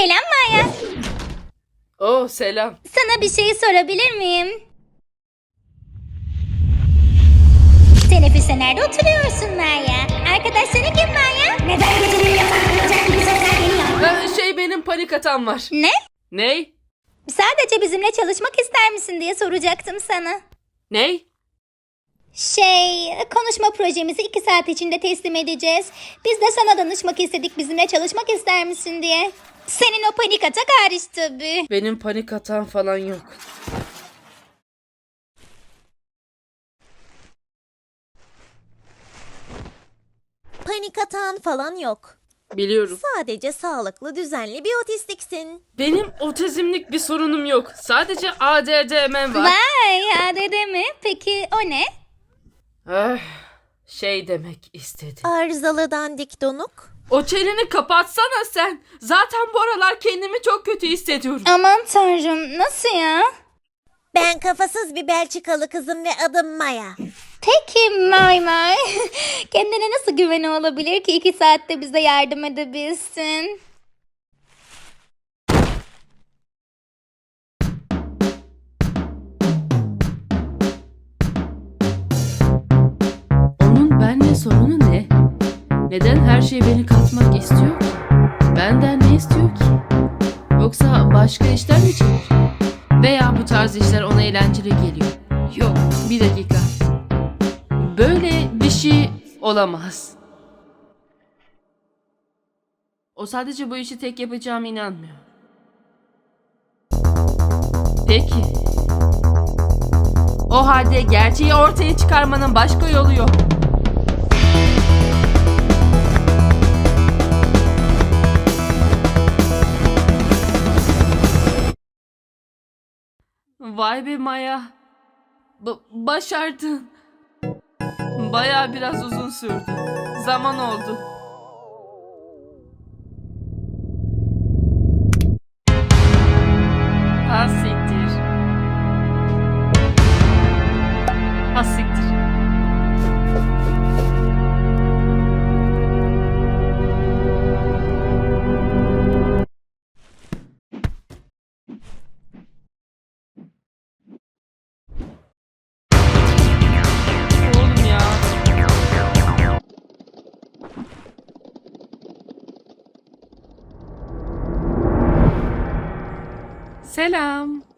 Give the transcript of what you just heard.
Selam Maya. Oh selam. Sana bir şey sorabilir miyim? Teneffüste nerede oturuyorsun Maya? Arkadaşların kim Maya? Neden geceleri yatağına gibi sesler geliyor? Şey benim panik atam var. Ne? Ney? Sadece bizimle çalışmak ister misin diye soracaktım sana. Ney? Şey, konuşma projemizi iki saat içinde teslim edeceğiz. Biz de sana danışmak istedik bizimle çalışmak ister misin diye. Senin o panik atak hariç tabii. Benim panik atağım falan yok. Panik atağın falan yok. Biliyorum. Sadece sağlıklı, düzenli bir otistiksin. Benim otizmlik bir sorunum yok. Sadece ADD'm var. Vay, ADD mi? Peki o ne? Ah, şey demek istedi. Arızalı dandik donuk. O çeneni kapatsana sen. Zaten bu aralar kendimi çok kötü hissediyorum. Aman tanrım, nasıl ya? Ben kafasız bir Belçikalı kızım ve adım Maya. Peki May May. Kendine nasıl güveni olabilir ki iki saatte bize yardım edebilsin? Sorunu ne? Neden her şey beni katmak istiyor ki? Benden ne istiyor ki? Yoksa başka işler mi çevir? Veya bu tarz işler ona eğlenceli geliyor. Yok, bir dakika. Böyle bir şey olamaz. O sadece bu işi tek yapacağıma inanmıyor. Peki. O halde gerçeği ortaya çıkarmanın başka yolu yok. Vay be Maya. Ba- başardın. Baya biraz uzun sürdü. Zaman oldu. Selam.